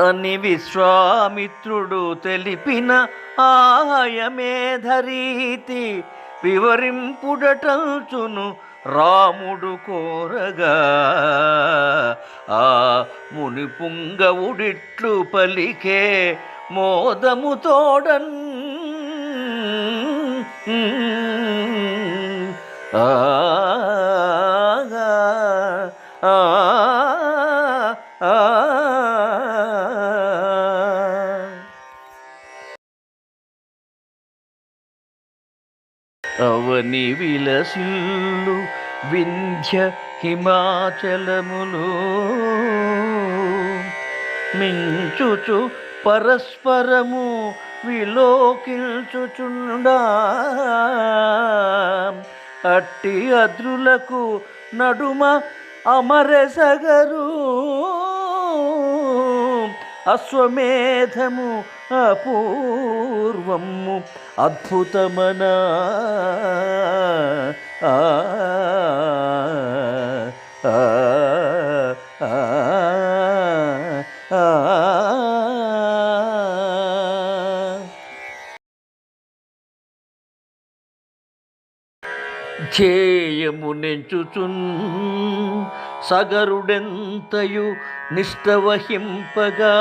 అని విశ్వామిత్రుడు తెలిపిన ఆయమేధరీతి వివరింపుడటల్చును రాముడు కోరగా. ఆ ముని పుంగవుడిట్లు పలికే మోదము తోడన్. ఆ ఆ అవని విలసిల్లు వింధ్య హిమాచలములు. మించుచు పరస్పరము విలోకించుచుండా అట్టి అద్రులకు నడుమ అమరసగరు. అశ్వమేధము అపూర్వము అద్భుతమన ధ్యేయము నెంచుచున్ సగరుడెంతయు నిష్టవహింపగా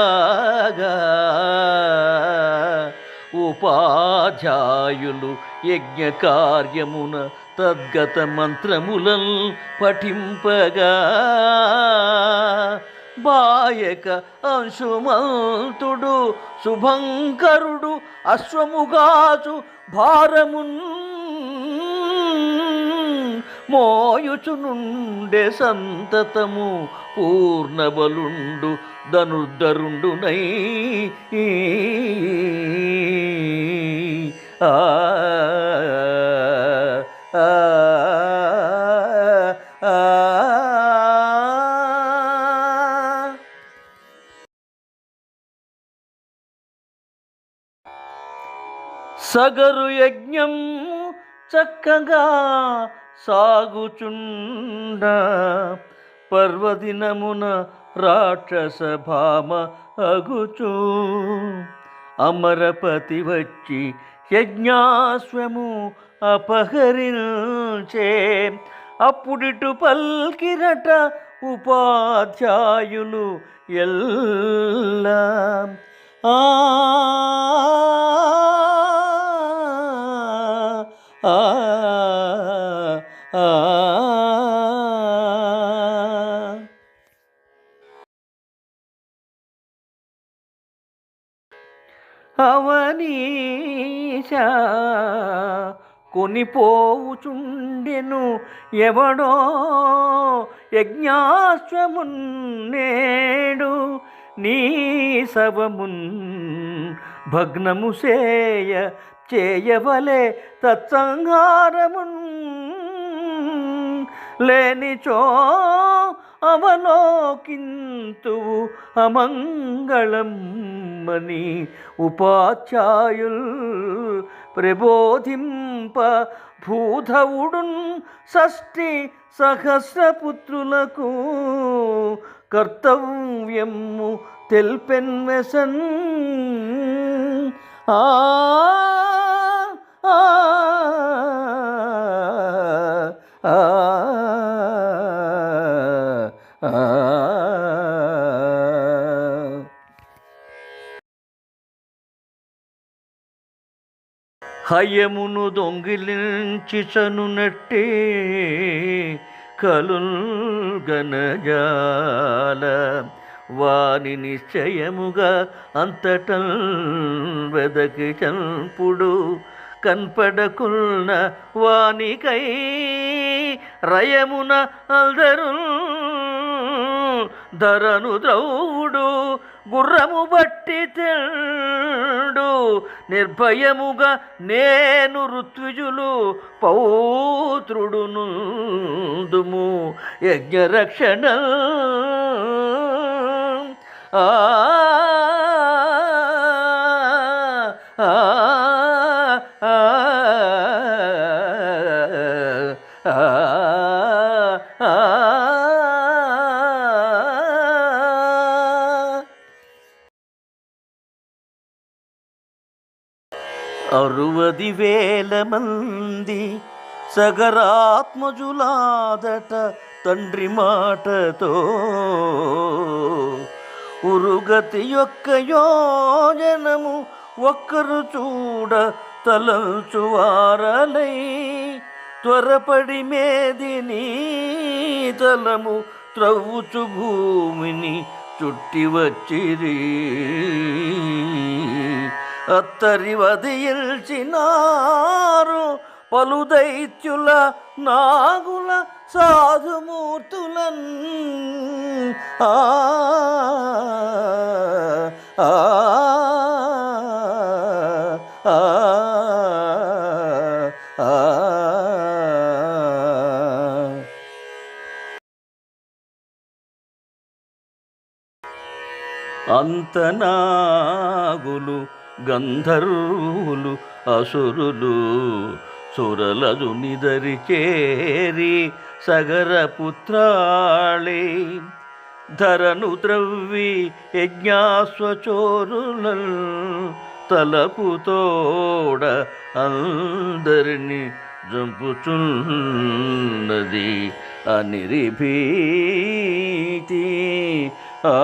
ఉపాధ్యాయులు యజ్ఞ కార్యమున తద్గత మంత్రములన్ పఠింపగా. బాయక అంశుమంతుడు శుభంకరుడు అశ్వముగాచు భారమున్ మోయుచునుండే సంతతము పూర్ణబలుండు ధనుర్ధరుండునై. ఆ ఆ, ఆ, సగరు యజ్ఞం చక్కగా సాగుచుండ పర్వదినమున రాక్షస భామ అగుచు. అమరపతి వచ్చి యజ్ఞాశ్వము అపహరించే. అప్పుడిటు పల్కిరట ఉపాధ్యాయులు ఎల్లా. ఆ ఆ ఆ అవనీశ కొనిపోవుచుండెను ఎవడో యజ్ఞాశ్వమున్నేడు నీ సవమున్ భగ్నము చేయ చేయవలే తత్సంహారమున్ లేనిచో అవలోకింతువు అమంగళమ్మని ఉపాధ్యాయుల్ ప్రబోధింప భూధవుడున్ షష్ఠి సహస్రపుత్రులకు కర్తవ్యము తెల్పెన్వెసన్ ఆ హయమును దొంగిలించి చనునట్టే కలుగనజాల వాని నిశ్చయముగా అంతటం వెదకి చంపుడు కన్పడకున్న వానికై రయమున అల్దరు ధరను ద్రౌడు గుర్రము బట్టి తెడు. నిర్భయముగా నేను ఋత్విజులు పౌత్రుడును దుము యజ్ఞరక్షణ ఆ ఆ, అరువది వేల మంది సగరాత్మజులాదట తండ్రి మాటతో ఉరుగతి యొక్క యోజనము ఒక్కరు చూడ తలంచువారలై త్వరపడి మేదిని తలము త్రవ్వుచు భూమిని చుట్టి వచ్చిరీ. అత్తరివదిల్చినారు పలు దైత్యుల నాగుల సాధుమూర్తులన్. ఆ. అంతనాగులు గంధర్వులు అసురులు సురలదు నిదరి చేరి సగరపుత్రాళి ధరను ద్రవ్వి యజ్ఞాస్వచోరుల తలపుతోడ అందరిని జంపుచున్నది అనిరిభీతి ఆ